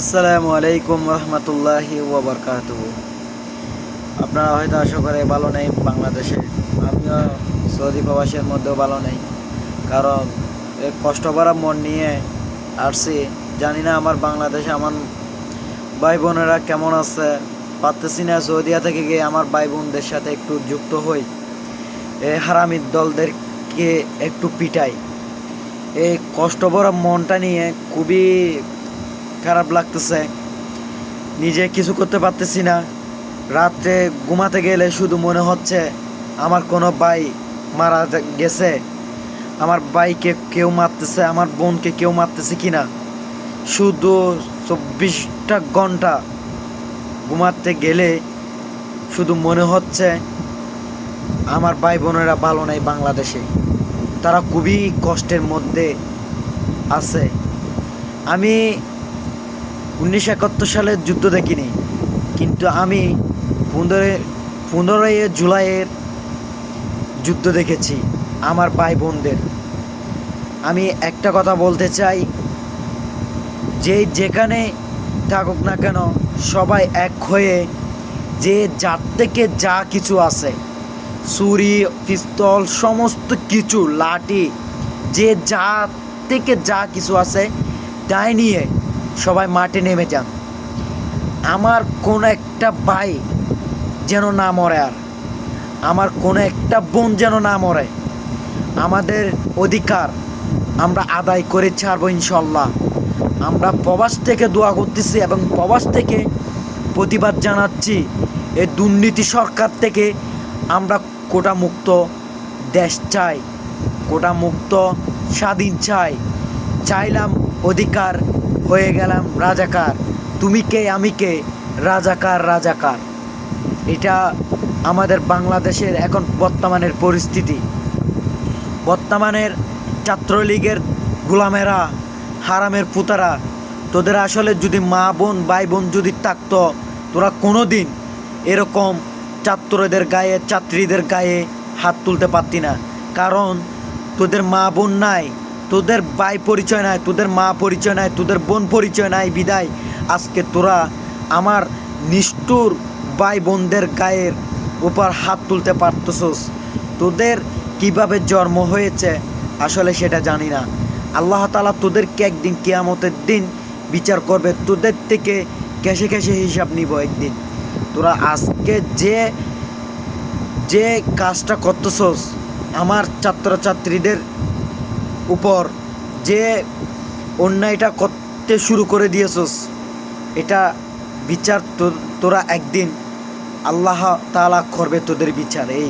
আসসালামু আলাইকুম রহমতুল্লাহি ওবরকাত আপনারা হয়তো আশা করে ভালো নেই, বাংলাদেশে। আমিও সৌদি প্রবাসের মধ্যেও ভালো নেই। কারণ কষ্ট ভরা মন নিয়ে আসছি। জানি না আমার বাংলাদেশে আমার ভাই বোনেরা কেমন আছে। পারতেছি না সৌদিয়া থেকে গিয়ে আমার ভাই বোনদের সাথে একটু যুক্ত হই। এই হারামির দলদেরকে একটু পিটাই। এই কষ্ট মনটা নিয়ে খুবই খারাপ লাগতেছে। নিজে কিছু করতে পারতেছি না। রাত্রে ঘুমাতে গেলে শুধু মনে হচ্ছে আমার কোনো ভাই মারা গেছে। আমার ভাইকে কেউ মারতেছে, আমার বোনকে কেউ মারতেছে কি না শুধু চব্বিশটা ঘণ্টা ঘুমাতে গেলে শুধু মনে হচ্ছে আমার ভাই বোনেরা ভালো নাই বাংলাদেশে। তারা খুবই কষ্টের মধ্যে আছে। আমি উনিশশো একাত্তর সালের যুদ্ধ দেখিনি। কিন্তু আমি পনেরোই পনেরোই জুলাইয়ের যুদ্ধ দেখেছি, আমার ভাই বোনদের। আমি একটা কথা বলতে চাই, যে যেখানে থাকুক না কেন, সবাই এক হয়ে যে যার থেকে যা কিছু আছে, ছুরি, পিস্তল, সমস্ত কিছু, লাঠি, যে যা থেকে যা কিছু আছে, তাই নিয়ে সবাই মাঠে নেমে যান। আমার কোনো একটা ভাই যেন না মরে আর। আমার কোনো একটা বোন যেন না মরে। আমাদের অধিকার আমরা আদায় করে ছাড়বো ইনশাল্লাহ আমরা প্রবাস থেকে দোয়া করতেছি এবং প্রবাস থেকে প্রতিবাদ জানাচ্ছি এই দুর্নীতি সরকার থেকে আমরা কোটা মুক্ত দেশ চাই কোটা মুক্ত স্বাধীন চাই। চাইলাম অধিকার হয়ে গেলাম রাজাকার। তুমি কে, আমি কে? রাজাকার রাজাকার। এটা আমাদের বাংলাদেশের এখন বর্তমানের পরিস্থিতি। বর্তমানের ছাত্রলীগের গোলামেরা, হারামের পুতারা, তোদের আসলে যদি মা বোন, ভাই বোন যদি থাকতো, তোরা কোনো দিন এরকম ছাত্রদের গায়ে, ছাত্রীদের গায়ে হাত তুলতে পারতি না। কারণ তোদের মা বোন নাই তোদের ভাই পরিচয় নাই, তোদের মা পরিচয় নাই, তোদের বোন পরিচয় নাই, বিদায়। আজকে তোরা আমার নিষ্ঠুর ভাই বোনদের গায়ের উপর হাত তুলতে পারতছস। তোদের কীভাবে জন্ম হয়েছে, আসলে সেটা জানি না। আল্লাহ তালা তোদেরকে একদিন কেয়ামতের দিন বিচার করবে, তোদের থেকে কেসে কেসে হিসাব নিব একদিন। তোরা আজকে যে যে কাজটা করতেছস, আমার ছাত্রছাত্রীদের উপর যে অন্যায়টা করতে শুরু করে দিয়েছস, এটা বিচার তোরা একদিন আল্লাহ তালা করবে তোদের বিচার, এই